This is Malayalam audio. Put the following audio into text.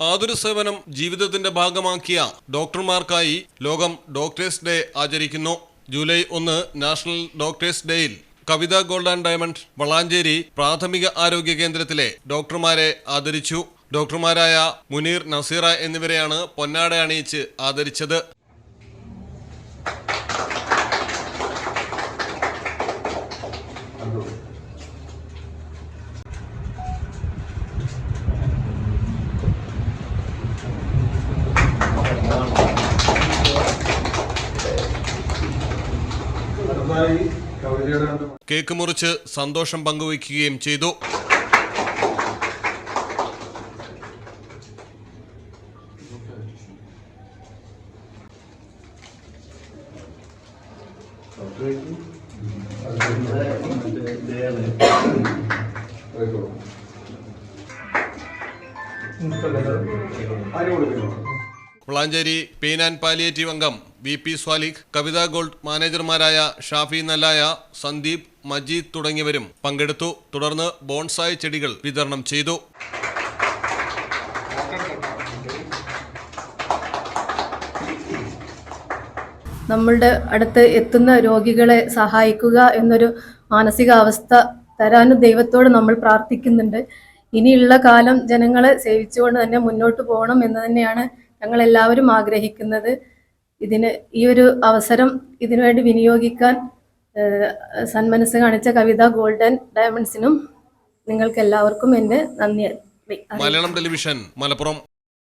ആതുര സേവനം ജീവിതത്തിന്റെ ഭാഗമാക്കിയ ഡോക്ടർമാർക്കായി ലോകം ഡോക്ടേഴ്സ് ഡേ ആചരിക്കുന്നു. ജൂലൈ ഒന്ന് നാഷണൽ ഡോക്ടേഴ്സ് ഡേയിൽ Kavitha gold and diamond Valanchery പ്രാഥമിക ആരോഗ്യ കേന്ദ്രത്തിലെ ഡോക്ടർമാരെ ആദരിച്ചു. ഡോക്ടർമാരായ മുനീർ നസീറ എന്നിവരെയാണ് പൊന്നാട അണിയിച്ച് ആദരിച്ചത്. കേക്ക് മുറിച്ച് സന്തോഷം പങ്കുവയ്ക്കുകയും ചെയ്തു. ആരും കൊടുക്കുന്നു വളാഞ്ചേരി പെയിൻ ആൻഡ് പാലിയേറ്റീവ് അംഗം V P Swalikh Kavitha gold മാനേജർമാരായ Shafi നല്ലായ Sandeep Majeed തുടങ്ങിയവരും പങ്കെടുത്തു. തുടർന്ന് ബോൺസായ് ചെടികൾ വിതരണം ചെയ്തു. നമ്മളുടെ അടുത്ത് എത്തുന്ന രോഗികളെ സഹായിക്കുക എന്നൊരു മാനസികാവസ്ഥ തരാനും ദൈവത്തോട് നമ്മൾ പ്രാർത്ഥിക്കുന്നുണ്ട്. ഇനിയുള്ള കാലം ജനങ്ങളെ സേവിച്ചുകൊണ്ട് തന്നെ മുന്നോട്ട് പോകണം എന്ന് തന്നെയാണ് ഞങ്ങൾ എല്ലാവരും ആഗ്രഹിക്കുന്നത് ഇതിന് ഈ ഒരു അവസരം ഇതിനുവേണ്ടി വിനിയോഗിക്കാൻ സന്മനസ് കാണിച്ച കവിത ഗോൾഡൻ ഡയമണ്ട്സിനും നിങ്ങൾക്ക് എല്ലാവർക്കും എന്റെ നന്ദി. മലയാളം ടെലിവിഷൻ മലപ്പുറം.